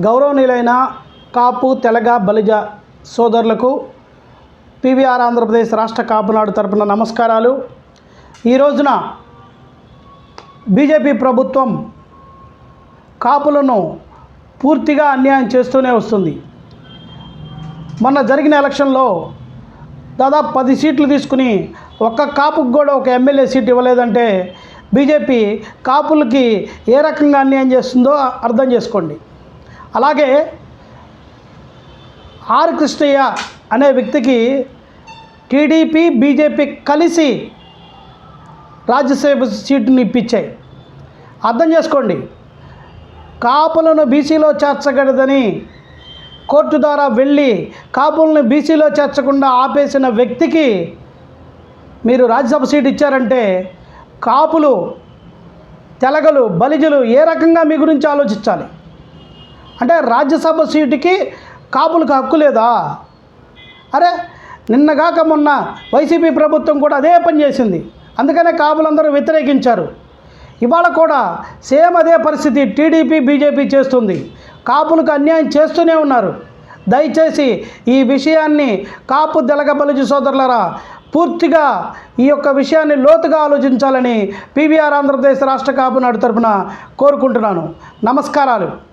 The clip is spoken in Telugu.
గౌరవనీయులైన కాపు తెలగ బలిజ సోదరులకు పీవీఆర్ ఆంధ్రప్రదేశ్ రాష్ట్ర కాపునాడు తరపున నమస్కారాలు. ఈ రోజున బీజేపీ ప్రభుత్వం కాపులను పూర్తిగా అన్యాయం చేస్తూనే వస్తుంది. మొన్న జరిగిన ఎలక్షన్లో దాదాపు పది సీట్లు తీసుకుని ఒక్క కాపుకు కూడా ఒక ఎమ్మెల్యే సీట్ ఇవ్వలేదంటే బీజేపీ కాపులకి ఏ రకంగా అన్యాయం చేస్తుందో అర్థం చేసుకోండి. అలాగే ఆర్ కృష్ణయ్య అనే వ్యక్తికి టీడీపీ బీజేపీ కలిసి రాజ్యసభ సీటుని ఇప్పించాయి. అర్థం చేసుకోండి. కాపులను బీసీలో చేర్చగలదని కోర్టు ద్వారా వెళ్ళి కాపులను బీసీలో చేర్చకుండా ఆపేసిన వ్యక్తికి మీరు రాజ్యసభ సీటు ఇచ్చారంటే కాపులు తెలగలు బలిజలు ఏ రకంగా మీ గురించి ఆలోచించాలి? అంటే రాజ్యసభ సీటుకి కాపులకు హక్కు లేదా? అరే నిన్నగాక మొన్న వైసీపీ ప్రభుత్వం కూడా అదే పని చేసింది. అందుకనే కాపులందరూ వ్యతిరేకించారు. ఇవాళ కూడా సేమ్ అదే పరిస్థితి టీడీపీ బీజేపీ చేస్తుంది. కాపులకు అన్యాయం చేస్తూనే ఉన్నారు. దయచేసి ఈ విషయాన్ని కాపు తెలగ సోదరులరా పూర్తిగా ఈ యొక్క విషయాన్ని లోతుగా ఆలోచించాలని పీవీఆర్ ఆంధ్రప్రదేశ్ రాష్ట్ర కాపు నాడు తరపున కోరుకుంటున్నాను. నమస్కారాలు.